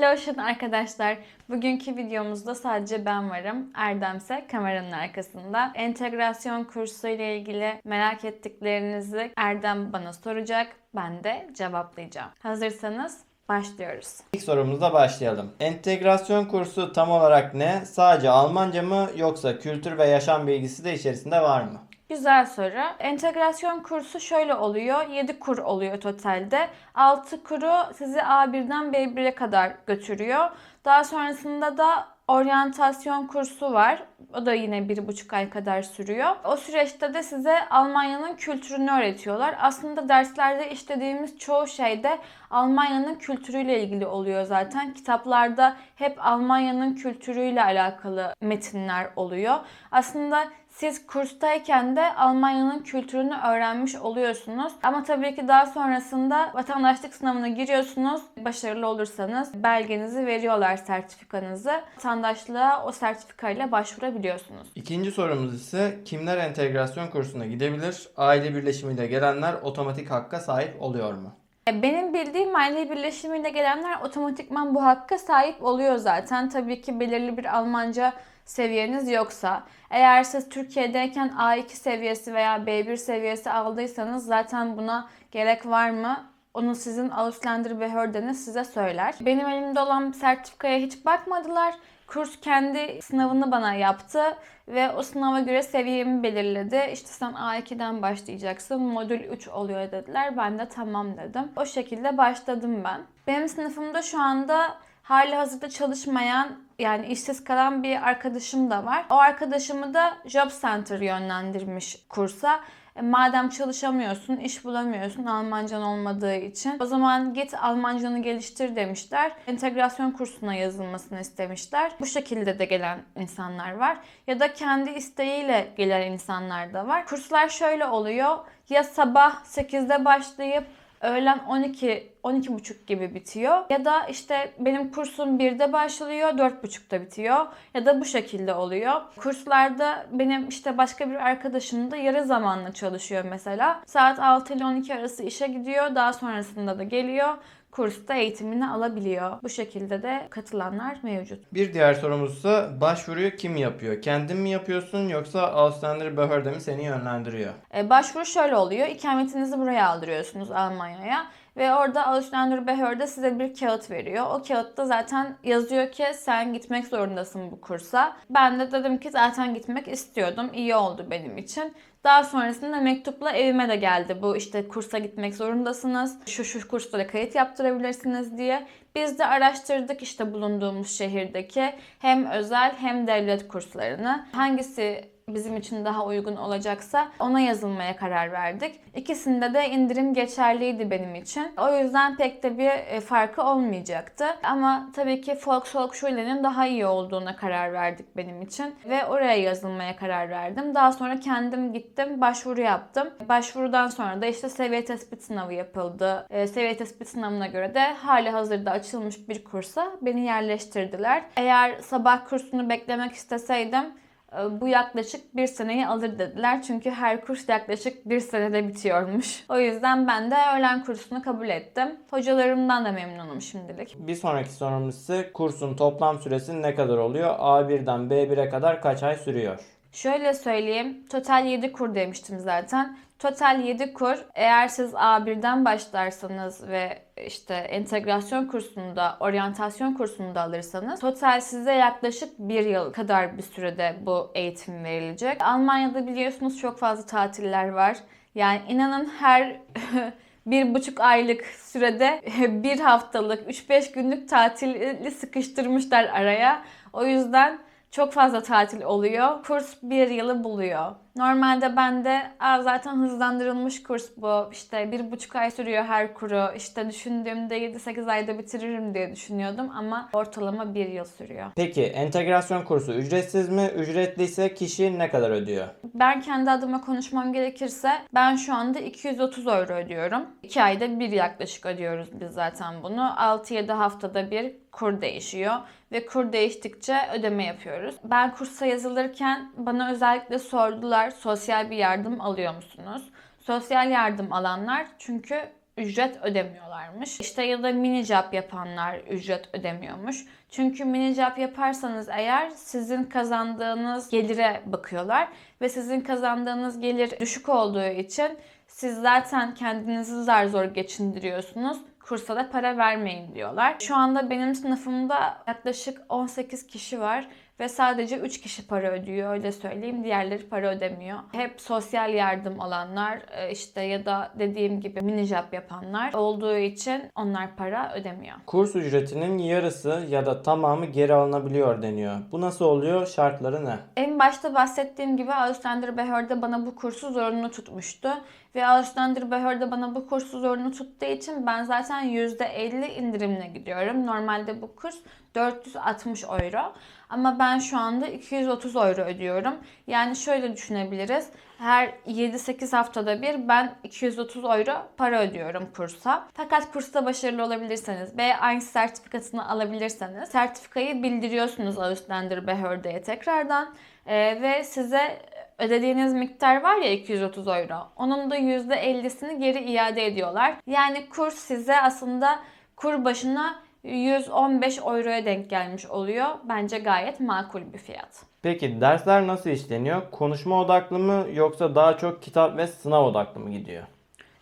Hello arkadaşlar. Bugünkü videomuzda sadece ben varım. Erdem ise kameranın arkasında. Entegrasyon kursu ile ilgili merak ettiklerinizi Erdem bana soracak. Ben de cevaplayacağım. Hazırsanız başlıyoruz. İlk sorumuzla başlayalım. Entegrasyon kursu tam olarak ne? Sadece Almanca mı yoksa kültür ve yaşam bilgisi de içerisinde var mı? Güzel soru. Entegrasyon kursu şöyle oluyor. 7 kur oluyor totalde. 6 kuru sizi A1'den B1'e kadar götürüyor. Daha sonrasında da oryantasyon kursu var. O da yine bir buçuk ay kadar sürüyor. O süreçte de size Almanya'nın kültürünü öğretiyorlar. Aslında derslerde işlediğimiz çoğu şey de Almanya'nın kültürüyle ilgili oluyor zaten. Kitaplarda hep Almanya'nın kültürüyle alakalı metinler oluyor. Aslında siz kurstayken de Almanya'nın kültürünü öğrenmiş oluyorsunuz. Ama tabii ki daha sonrasında vatandaşlık sınavına giriyorsunuz. Başarılı olursanız belgenizi veriyorlar sertifikanızı. Vatandaşlığa o sertifikayla başvurabiliyorsunuz. İkinci sorumuz ise kimler entegrasyon kursuna gidebilir? Aile birleşimiyle gelenler otomatik hakka sahip oluyor mu? E, Benim bildiğim aile birleşimiyle gelenler otomatikman bu hakka sahip oluyor zaten. Tabii ki belirli bir Almanca seviyeniz yoksa. Eğer siz Türkiye'deyken A2 seviyesi veya B1 seviyesi aldıysanız zaten buna gerek var mı? Onu sizin Ausländerbehördeniz size söyler. Benim elimde olan sertifikaya hiç bakmadılar. Kurs kendi sınavını bana yaptı ve o sınava göre seviyemi belirledi. İşte sen A2'den başlayacaksın, modül 3 oluyor dediler. Ben de tamam dedim. O şekilde başladım ben. Benim sınıfımda şu anda hali hazırda çalışmayan yani işsiz kalan bir arkadaşım da var. O arkadaşımı da Job Center yönlendirmiş kursa. E, madem çalışamıyorsun, iş bulamıyorsun Almancan olmadığı için o zaman git Almancanı geliştir demişler. Entegrasyon kursuna yazılmasını istemişler. Bu şekilde de gelen insanlar var. Ya da kendi isteğiyle gelen insanlar da var. Kurslar şöyle oluyor. Ya sabah 8'de başlayıp öğlen 12 12.30 gibi bitiyor. Ya da işte benim kursum 1'de başlıyor, 4.30'da bitiyor. Ya da bu şekilde oluyor. Kurslarda benim işte başka bir arkadaşım da yarı zamanlı çalışıyor mesela. Saat 6 ile 12 arası işe gidiyor. Daha sonrasında da geliyor kursta eğitimini alabiliyor. Bu şekilde de katılanlar mevcut. Bir diğer sorumuz ise başvuruyu kim yapıyor? Kendin mi yapıyorsun yoksa Ausländerbehörde mi seni yönlendiriyor? E, başvuru şöyle oluyor. İkametinizi buraya aldırıyorsunuz Almanya'ya. Ve orada Ausländerbehörde size bir kağıt veriyor. O kağıtta zaten yazıyor ki sen gitmek zorundasın bu kursa. Ben de dedim ki zaten gitmek istiyordum. İyi oldu benim için. Daha sonrasında mektupla evime de geldi. Bu işte kursa gitmek zorundasınız. Şu şu kurslara kayıt yaptırabilirsiniz diye. Biz de araştırdık işte bulunduğumuz şehirdeki hem özel hem devlet kurslarını. Hangisi bizim için daha uygun olacaksa ona yazılmaya karar verdik. İkisinde de indirim geçerliydi benim için. O yüzden pek de bir e, farkı olmayacaktı. Ama tabii ki Volkshochschule'nin daha iyi olduğuna karar verdik benim için. Ve oraya yazılmaya karar verdim. Daha sonra kendim gittim, başvuru yaptım. Başvurudan sonra da işte seviye tespit sınavı yapıldı. Seviye tespit sınavına göre de hali hazırda açılmış bir kursa beni yerleştirdiler. Eğer sabah kursunu beklemek isteseydim bu yaklaşık bir seneyi alır dediler. Çünkü her kurs yaklaşık bir senede bitiyormuş. O yüzden ben de öğlen kursunu kabul ettim. Hocalarımdan da memnunum şimdilik. Bir sonraki sorumuz ise kursun toplam süresi ne kadar oluyor? A1'den B1'e kadar kaç ay sürüyor? Şöyle söyleyeyim. Total 7 kur demiştim zaten. Total 7 kur. Eğer siz A1'den başlarsanız ve işte entegrasyon kursunda, oryantasyon kursunda alırsanız total size yaklaşık bir yıl kadar bir sürede bu eğitim verilecek. Almanya'da biliyorsunuz çok fazla tatiller var. Yani inanın her bir buçuk aylık sürede bir haftalık, 3-5 günlük tatili sıkıştırmışlar araya. O yüzden çok fazla tatil oluyor. Kurs bir yılı buluyor. Normalde ben de Aa, zaten hızlandırılmış kurs bu. İşte bir buçuk ay sürüyor her kuru. İşte düşündüğümde 7-8 ayda bitiririm diye düşünüyordum ama ortalama bir yıl sürüyor. Peki entegrasyon kursu ücretsiz mi? Ücretliyse kişi ne kadar ödüyor? Ben kendi adıma konuşmam gerekirse ben şu anda 230 euro ödüyorum. 2 ayda bir yaklaşık ödüyoruz biz zaten bunu. 6-7 haftada bir kur değişiyor ve kur değiştikçe ödeme yapıyoruz. Ben kursa yazılırken bana özellikle sordular sosyal bir yardım alıyor musunuz? Sosyal yardım alanlar çünkü ücret ödemiyorlarmış. İşte ya da mini job yapanlar ücret ödemiyormuş. Çünkü mini job yaparsanız eğer sizin kazandığınız gelire bakıyorlar ve sizin kazandığınız gelir düşük olduğu için siz zaten kendinizi zar zor geçindiriyorsunuz. Kursa da para vermeyin diyorlar. Şu anda benim sınıfımda yaklaşık 18 kişi var ve sadece 3 kişi para ödüyor öyle söyleyeyim. Diğerleri para ödemiyor. Hep sosyal yardım alanlar e, işte ya da dediğim gibi mini job yapanlar olduğu için onlar para ödemiyor. Kurs ücretinin yarısı ya da tamamı geri alınabiliyor deniyor. Bu nasıl oluyor? Şartları ne? En başta bahsettiğim gibi Ausländer Behörde bana bu kursu zorunlu tutmuştu. Ve Ausländer Behörde bana bu kursu zorunlu tuttuğu için ben zaten %50 indirimle gidiyorum. Normalde bu kurs 460 euro. Ama ben şu anda 230 euro ödüyorum. Yani şöyle düşünebiliriz. Her 7-8 haftada bir ben 230 euro para ödüyorum kursa. Fakat kursta başarılı olabilirseniz ve aynı sertifikasını alabilirseniz sertifikayı bildiriyorsunuz Ausländer Behörde'ye tekrardan. Ee, ve size ödediğiniz miktar var ya 230 euro. Onun da %50'sini geri iade ediyorlar. Yani kurs size aslında kur başına 115 euroya denk gelmiş oluyor. Bence gayet makul bir fiyat. Peki dersler nasıl işleniyor? Konuşma odaklı mı yoksa daha çok kitap ve sınav odaklı mı gidiyor?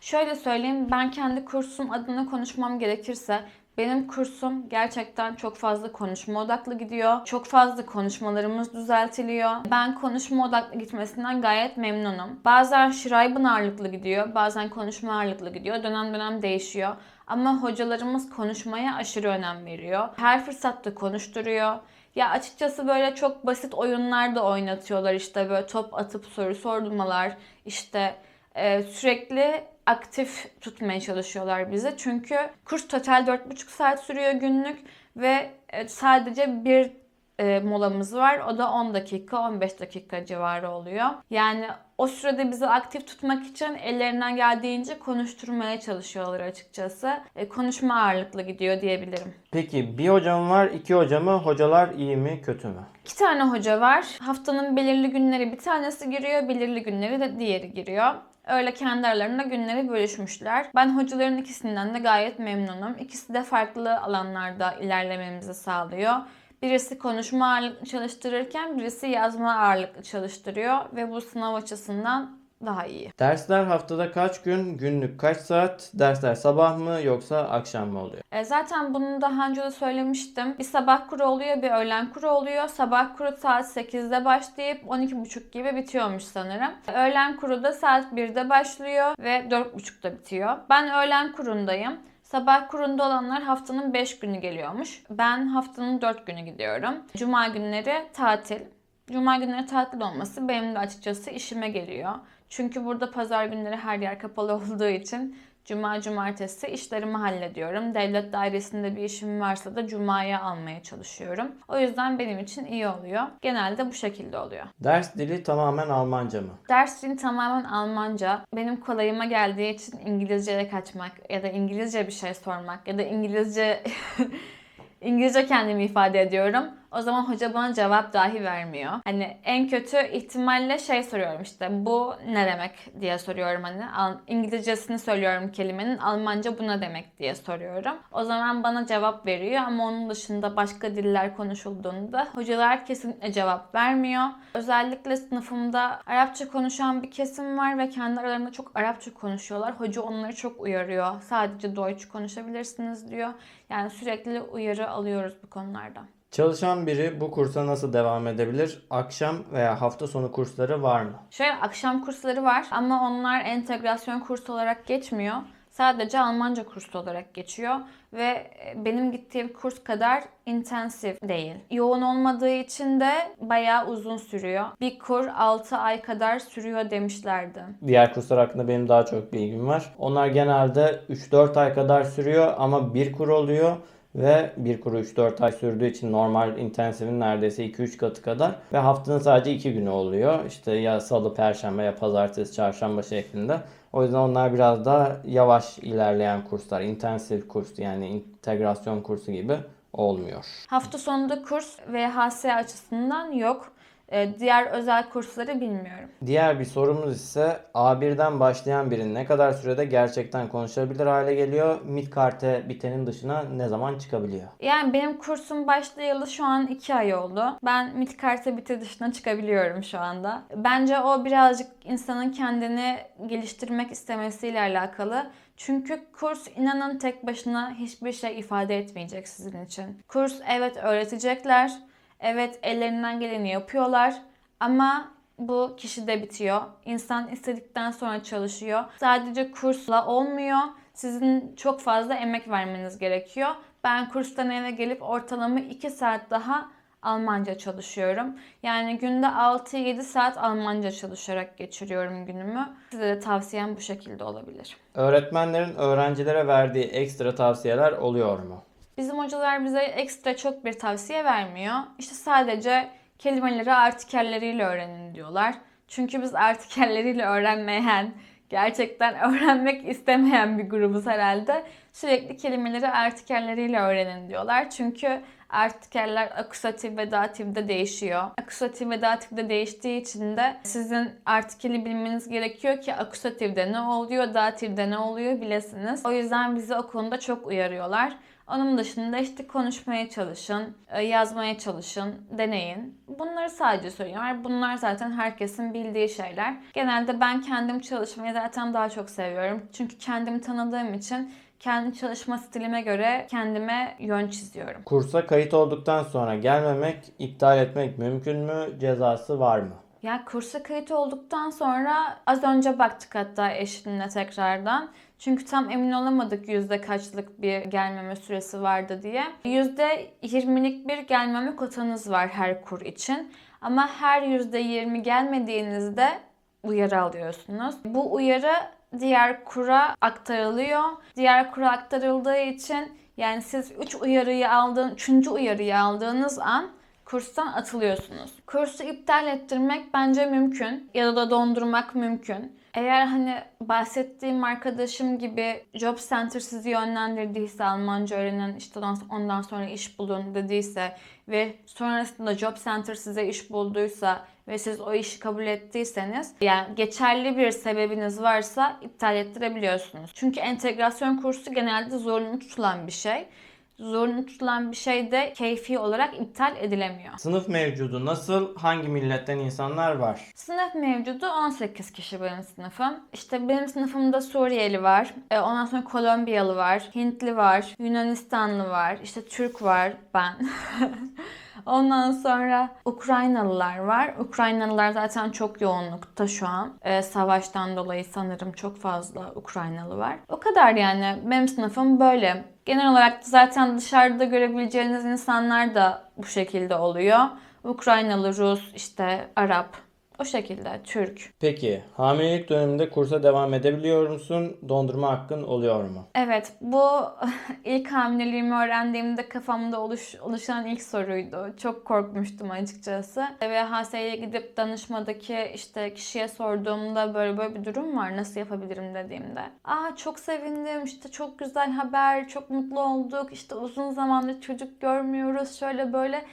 Şöyle söyleyeyim ben kendi kursum adına konuşmam gerekirse benim kursum gerçekten çok fazla konuşma odaklı gidiyor. Çok fazla konuşmalarımız düzeltiliyor. Ben konuşma odaklı gitmesinden gayet memnunum. Bazen Schreiben ağırlıklı gidiyor, bazen konuşma ağırlıklı gidiyor. Dönem dönem değişiyor. Ama hocalarımız konuşmaya aşırı önem veriyor. Her fırsatta konuşturuyor. Ya açıkçası böyle çok basit oyunlar da oynatıyorlar işte böyle top atıp soru sordurmalar işte e, sürekli aktif tutmaya çalışıyorlar bizi. Çünkü kurs total 4,5 saat sürüyor günlük ve e, sadece bir e, molamız var. O da 10 dakika, 15 dakika civarı oluyor. Yani o sürede bizi aktif tutmak için ellerinden geldiğince konuşturmaya çalışıyorlar açıkçası. E, konuşma ağırlıklı gidiyor diyebilirim. Peki bir hocam var, iki hoca mı? Hocalar iyi mi, kötü mü? İki tane hoca var. Haftanın belirli günleri bir tanesi giriyor, belirli günleri de diğeri giriyor. Öyle kendi aralarında günleri bölüşmüşler. Ben hocaların ikisinden de gayet memnunum. İkisi de farklı alanlarda ilerlememizi sağlıyor. Birisi konuşma ağırlıklı çalıştırırken birisi yazma ağırlıklı çalıştırıyor ve bu sınav açısından daha iyi. Dersler haftada kaç gün, günlük kaç saat? Dersler sabah mı yoksa akşam mı oluyor? E, zaten bunu daha önce de söylemiştim. Bir sabah kuru oluyor, bir öğlen kuru oluyor. Sabah kuru saat 8'de başlayıp 12.30 gibi bitiyormuş sanırım. Öğlen kuru da saat 1'de başlıyor ve 4.30'da bitiyor. Ben öğlen kurundayım. Sabah kurunda olanlar haftanın 5 günü geliyormuş. Ben haftanın 4 günü gidiyorum. Cuma günleri tatil. Cuma günleri tatil olması benim de açıkçası işime geliyor. Çünkü burada pazar günleri her yer kapalı olduğu için Cuma, cumartesi işlerimi hallediyorum. Devlet dairesinde bir işim varsa da cumaya almaya çalışıyorum. O yüzden benim için iyi oluyor. Genelde bu şekilde oluyor. Ders dili tamamen Almanca mı? Ders dili tamamen Almanca. Benim kolayıma geldiği için İngilizceye kaçmak ya da İngilizce bir şey sormak ya da İngilizce İngilizce kendimi ifade ediyorum. O zaman hoca bana cevap dahi vermiyor. Hani en kötü ihtimalle şey soruyorum işte bu ne demek diye soruyorum hani. İngilizcesini söylüyorum kelimenin Almanca bu ne demek diye soruyorum. O zaman bana cevap veriyor ama onun dışında başka diller konuşulduğunda hocalar kesinlikle cevap vermiyor. Özellikle sınıfımda Arapça konuşan bir kesim var ve kendi aralarında çok Arapça konuşuyorlar. Hoca onları çok uyarıyor. Sadece Deutsch konuşabilirsiniz diyor. Yani sürekli uyarı alıyoruz bu konularda. Çalışan biri bu kursa nasıl devam edebilir? Akşam veya hafta sonu kursları var mı? Şöyle akşam kursları var ama onlar entegrasyon kursu olarak geçmiyor. Sadece Almanca kursu olarak geçiyor ve benim gittiğim kurs kadar intensif değil. Yoğun olmadığı için de bayağı uzun sürüyor. Bir kur 6 ay kadar sürüyor demişlerdi. Diğer kurslar hakkında benim daha çok bilgim var. Onlar genelde 3-4 ay kadar sürüyor ama bir kur oluyor ve bir kuru 3-4 ay sürdüğü için normal intensivin neredeyse 2-3 katı kadar ve haftanın sadece 2 günü oluyor. İşte ya salı, perşembe ya pazartesi, çarşamba şeklinde. O yüzden onlar biraz daha yavaş ilerleyen kurslar. intensif kurs yani integrasyon kursu gibi olmuyor. Hafta sonunda kurs VHS açısından yok. Ee, diğer özel kursları bilmiyorum. Diğer bir sorumuz ise A1'den başlayan biri ne kadar sürede gerçekten konuşabilir hale geliyor? Midcard'e bitenin dışına ne zaman çıkabiliyor? Yani benim kursum başlayalı şu an 2 ay oldu. Ben Midcart'e bitir dışına çıkabiliyorum şu anda. Bence o birazcık insanın kendini geliştirmek istemesiyle alakalı. Çünkü kurs inanın tek başına hiçbir şey ifade etmeyecek sizin için. Kurs evet öğretecekler. Evet ellerinden geleni yapıyorlar. Ama bu kişide bitiyor. İnsan istedikten sonra çalışıyor. Sadece kursla olmuyor. Sizin çok fazla emek vermeniz gerekiyor. Ben kurstan eve gelip ortalama 2 saat daha Almanca çalışıyorum. Yani günde 6-7 saat Almanca çalışarak geçiriyorum günümü. Size de tavsiyem bu şekilde olabilir. Öğretmenlerin öğrencilere verdiği ekstra tavsiyeler oluyor mu? Bizim hocalar bize ekstra çok bir tavsiye vermiyor. İşte sadece kelimeleri artikelleriyle öğrenin diyorlar. Çünkü biz artikelleriyle öğrenmeyen, gerçekten öğrenmek istemeyen bir grubuz herhalde. Sürekli kelimeleri artikelleriyle öğrenin diyorlar. Çünkü artikeller akusatif ve datifde değişiyor. Akusatif ve datifde değiştiği için de sizin artikeli bilmeniz gerekiyor ki akusatifde ne oluyor, datifde ne oluyor bilesiniz. O yüzden bizi o konuda çok uyarıyorlar. Onun dışında işte konuşmaya çalışın, e, yazmaya çalışın, deneyin. Bunları sadece söylüyorlar. Bunlar zaten herkesin bildiği şeyler. Genelde ben kendim çalışmayı zaten daha çok seviyorum. Çünkü kendimi tanıdığım için kendi çalışma stilime göre kendime yön çiziyorum. Kursa kayıt olduktan sonra gelmemek, iptal etmek mümkün mü? Cezası var mı? Ya kursa kayıt olduktan sonra az önce baktık hatta eşimle tekrardan. Çünkü tam emin olamadık yüzde kaçlık bir gelmeme süresi vardı diye. Yüzde yirmilik bir gelmeme kotanız var her kur için. Ama her yüzde yirmi gelmediğinizde uyarı alıyorsunuz. Bu uyarı diğer kura aktarılıyor. Diğer kura aktarıldığı için yani siz 3 uyarıyı aldığın, 3. uyarıyı aldığınız an kurstan atılıyorsunuz. Kursu iptal ettirmek bence mümkün ya da dondurmak mümkün. Eğer hani bahsettiğim arkadaşım gibi Job Center sizi yönlendirdiyse, Almanca öğrenin, işte ondan sonra iş bulun dediyse ve sonrasında Job Center size iş bulduysa ve siz o işi kabul ettiyseniz yani geçerli bir sebebiniz varsa iptal ettirebiliyorsunuz. Çünkü entegrasyon kursu genelde zorunlu tutulan bir şey zorunlu tutulan bir şey de keyfi olarak iptal edilemiyor. Sınıf mevcudu nasıl? Hangi milletten insanlar var? Sınıf mevcudu 18 kişi benim sınıfım. İşte benim sınıfımda Suriyeli var. e, Ondan sonra Kolombiyalı var. Hintli var. Yunanistanlı var. işte Türk var. Ben. Ondan sonra Ukraynalılar var. Ukraynalılar zaten çok yoğunlukta şu an. Ee, savaştan dolayı sanırım çok fazla Ukraynalı var. O kadar yani. Benim sınıfım böyle. Genel olarak zaten dışarıda görebileceğiniz insanlar da bu şekilde oluyor. Ukraynalı, Rus, işte Arap, o şekilde Türk. Peki hamilelik döneminde kursa devam edebiliyor musun? Dondurma hakkın oluyor mu? Evet, bu ilk hamileliğimi öğrendiğimde kafamda oluş, oluşan ilk soruydu. Çok korkmuştum açıkçası. Ve HS'ye gidip danışmadaki işte kişiye sorduğumda böyle böyle bir durum var nasıl yapabilirim dediğimde. Aa çok sevindim işte çok güzel haber çok mutlu olduk işte uzun zamandır çocuk görmüyoruz şöyle böyle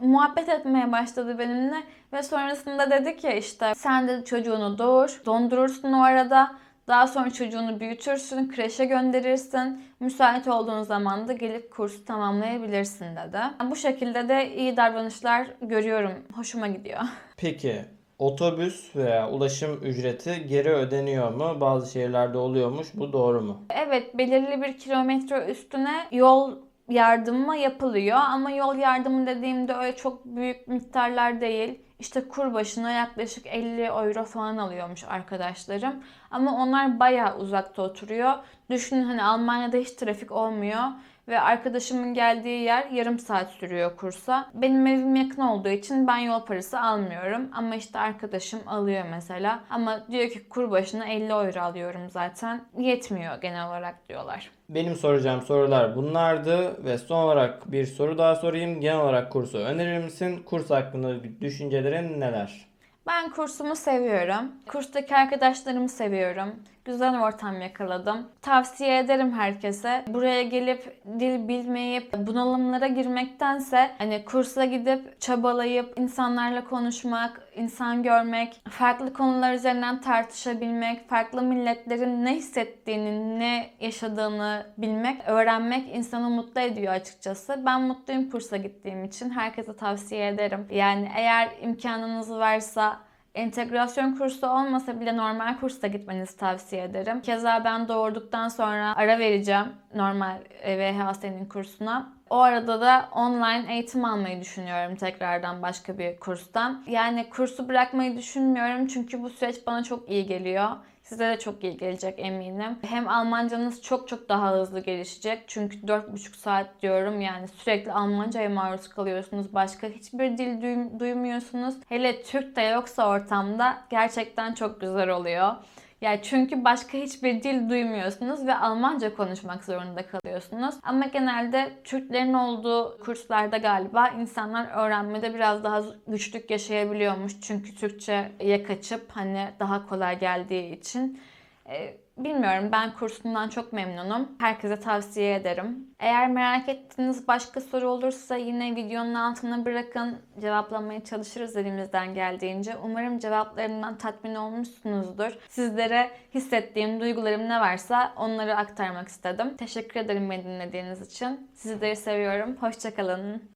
muhabbet etmeye başladı benimle ve sonrasında dedi ki işte sen de çocuğunu doğur, dondurursun o arada. Daha sonra çocuğunu büyütürsün, kreşe gönderirsin. Müsait olduğun zaman da gelip kursu tamamlayabilirsin dedi. Bu şekilde de iyi davranışlar görüyorum. Hoşuma gidiyor. Peki otobüs veya ulaşım ücreti geri ödeniyor mu? Bazı şehirlerde oluyormuş. Bu doğru mu? Evet, belirli bir kilometre üstüne yol yardımı yapılıyor ama yol yardımı dediğimde öyle çok büyük miktarlar değil. İşte kur başına yaklaşık 50 euro falan alıyormuş arkadaşlarım. Ama onlar bayağı uzakta oturuyor. Düşünün hani Almanya'da hiç trafik olmuyor ve arkadaşımın geldiği yer yarım saat sürüyor kursa. Benim evim yakın olduğu için ben yol parası almıyorum ama işte arkadaşım alıyor mesela. Ama diyor ki kur başına 50 euro alıyorum zaten. Yetmiyor genel olarak diyorlar. Benim soracağım sorular bunlardı ve son olarak bir soru daha sorayım. Genel olarak kursu önerir misin? Kurs hakkında düşüncelerin neler? Ben kursumu seviyorum. Kurstaki arkadaşlarımı seviyorum. Güzel ortam yakaladım. Tavsiye ederim herkese. Buraya gelip dil bilmeyip bunalımlara girmektense hani kursa gidip çabalayıp insanlarla konuşmak, insan görmek, farklı konular üzerinden tartışabilmek, farklı milletlerin ne hissettiğini, ne yaşadığını bilmek, öğrenmek insanı mutlu ediyor açıkçası. Ben mutluyum kursa gittiğim için. Herkese tavsiye ederim. Yani eğer imkanınız varsa Entegrasyon kursu olmasa bile normal kursa gitmenizi tavsiye ederim. Keza ben doğurduktan sonra ara vereceğim normal e, VHS'nin kursuna. O arada da online eğitim almayı düşünüyorum tekrardan başka bir kurstan. Yani kursu bırakmayı düşünmüyorum çünkü bu süreç bana çok iyi geliyor. Size de çok iyi gelecek eminim. Hem Almancanız çok çok daha hızlı gelişecek. Çünkü 4,5 saat diyorum yani sürekli Almanca'ya maruz kalıyorsunuz. Başka hiçbir dil duym- duymuyorsunuz. Hele Türk de yoksa ortamda gerçekten çok güzel oluyor. Yani çünkü başka hiçbir dil duymuyorsunuz ve Almanca konuşmak zorunda kalıyorsunuz. Ama genelde Türklerin olduğu kurslarda galiba insanlar öğrenmede biraz daha güçlük yaşayabiliyormuş. Çünkü Türkçe'ye kaçıp hani daha kolay geldiği için. Ee, Bilmiyorum ben kursundan çok memnunum. Herkese tavsiye ederim. Eğer merak ettiğiniz başka soru olursa yine videonun altına bırakın. Cevaplamaya çalışırız elimizden geldiğince. Umarım cevaplarından tatmin olmuşsunuzdur. Sizlere hissettiğim duygularım ne varsa onları aktarmak istedim. Teşekkür ederim beni dinlediğiniz için. Sizleri seviyorum. Hoşçakalın.